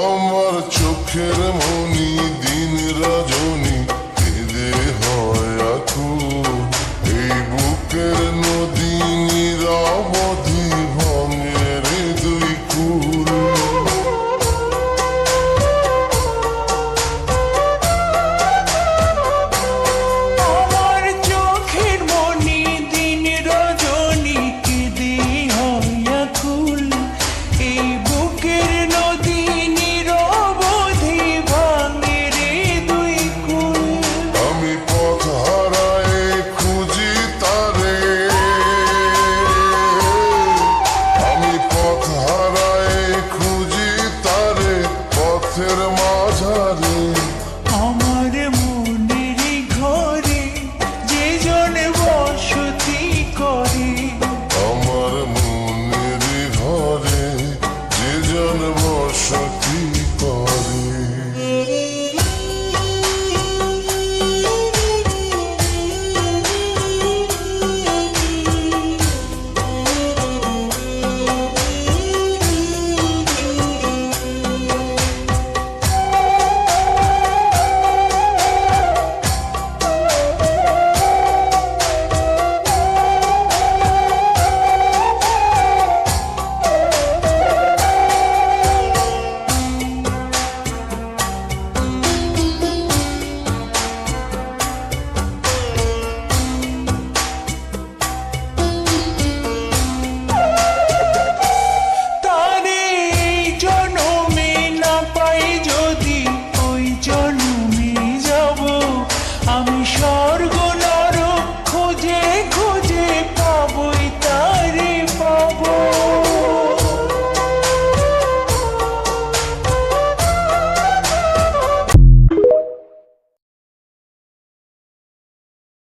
আমার চোখের মনি দিন রজনী এদে হয় আকুল এই বুকের নদী নিরাবধ নজরে আমার মনের ঘরে যে জনে বসতি করে। আমার মনের ঘরে যে জন বসতি